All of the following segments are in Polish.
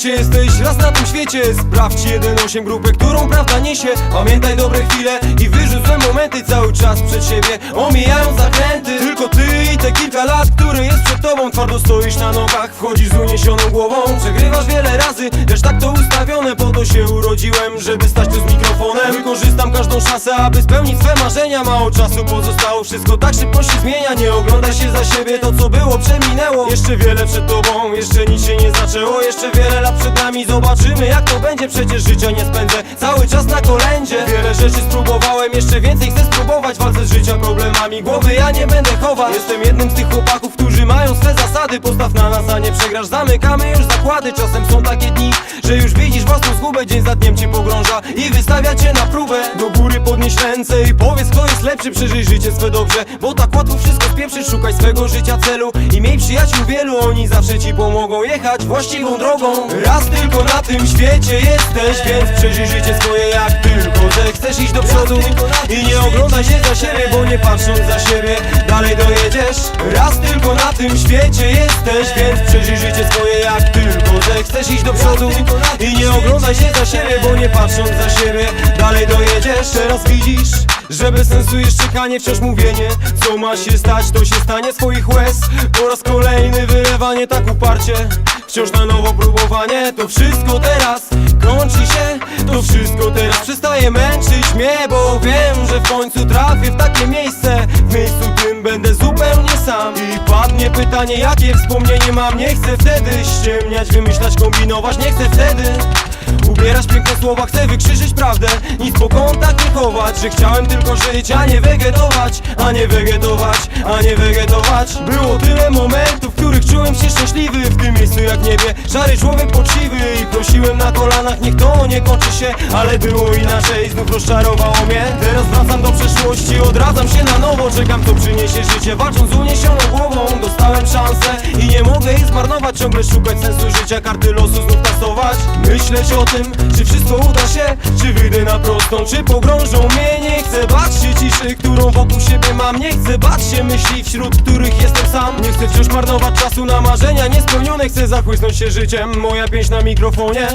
życie jesteś raz na tym świecie. Sprawdź 1-8 grupę, którą prawda niesie. Pamiętaj dobre chwile i wyrzuć złe momenty Cały czas przed siebie, omijając zakręty. Tylko ty i te kilka lat, które jest przed tobą. Twardo stoisz na nogach, wchodzisz z uniesioną głową. Przegrywasz wiele razy, lecz tak to ustawione. Po to się urodziłem, żeby stać tu z mikrofonem Wykorzystam każdą szansę, aby spełnić swe marzenia. Mało czasu pozostało, wszystko tak szybko się zmienia. Nie oglądaj się za siebie, to co było przeminęło. Jeszcze wiele przed tobą, jeszcze nic się nie zaczęło. Jeszcze wiele lat przed nami, zobaczymy jak to będzie. Przecież życia nie spędzę cały czas na kolędzie. Wiele rzeczy spróbowałem, jeszcze więcej chcę spróbować. Walczę z życia problemami, głowy ja nie będę chować. Jestem jednym z tych chłopaków, którzy mają swe zasady. Postaw na nas, a nie przegrasz, zamykamy już zakłady. Czasem są takie dni, że już widzisz własną zgubę. Dzień za dniem cię pogrąża i wystawia cię na próbę Do góry podnieś ręce i powiedz kto jest lepszy Przeżyj życie swe dobrze, bo tak łatwo wszystko spieprzyć Szukaj swego życia celu i miej przyjaciół wielu. Oni zawsze ci pomogą jechać właściwą drogą. Raz tylko na tym świecie jesteś, więc przeżyj życie swoje jak tylko zechcesz iść do przodu. I nie oglądaj się za siebie, bo nie patrząc za siebie dojedziesz Raz tylko na tym świecie jesteś, więc przeżyj życie swoje jak tylko zechcesz. Iść do przodu I nie oglądaj się za siebie, bo nie patrząc za siebie dalej dojedziesz. Teraz widzisz, że bez sensu jest czekanie, wciąż mówienie Co ma się stać, to się stanie swoich łez. Po raz kolejny wylewanie tak uparcie Wciąż na nowo próbowanie, to wszystko teraz kończy się To wszystko teraz przestaje męczyć mnie Bo wiem, że w końcu trafię w takie miejsce W miejscu będę zupełnie sam. I padnie pytanie, jakie wspomnienie mam. Nie chcę wtedy ściemniać, wymyślać, kombinować. Nie chcę wtedy. Ubierać piękne słowa, chcę wykrzyżyć prawdę. Nic po kątach nie chować Że chciałem tylko żyć, a nie wegetować A nie wegetować, a nie wegetować. Było tyle momentów, w których czułem się szczęśliwy. W tym miejscu jak niebie, szary człowiek poczciwy. I prosiłem na kolanach, niech to nie kończy się Ale było inaczej, znów rozczarowało mnie. Teraz wracam do przeszłości, odradzam się na nowo Czekam co przyniesie życie, walcząc z uniesioną głową Dostałem szansę. I nie mogę jej zmarnować Ciągle szukać sensu życia, karty losu znów tasować. Myśleć o tym, czy wszystko uda się Czy wyjdę na prostą, czy pogrążą mnie. Nie chcę bać się ciszy, którą wokół siebie mam. Nie chcę bać się myśli, wśród których jestem sam. Nie chcę wciąż marnować czasu na marzenia niespełnione. Chcę zachłysnąć się życiem, moja pieśń na mikrofonie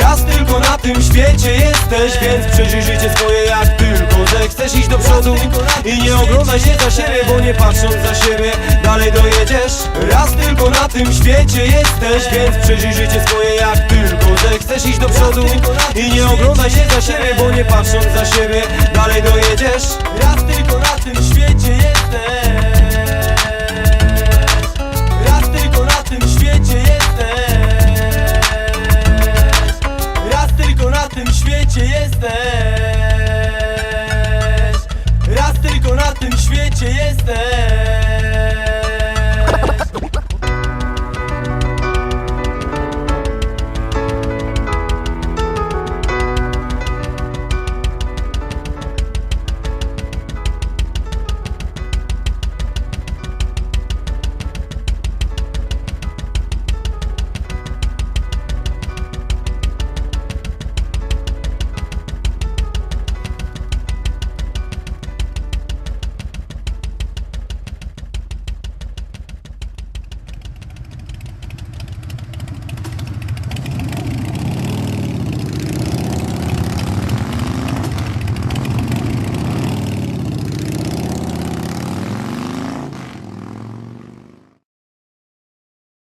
Raz tylko na tym świecie jesteś Więc przeżyj życie swoje jak tylko zechcesz. Iść do przodu I nie oglądaj się za siebie, bo nie patrząc za siebie Dalej dojedziesz. Raz tylko na tym świecie jesteś Więc przeżyj życie swoje jak tylko zechcesz. Iść do przodu I nie oglądaj się za siebie, bo nie patrząc za siebie Dalej dojedziesz. Raz tylko na tym świecie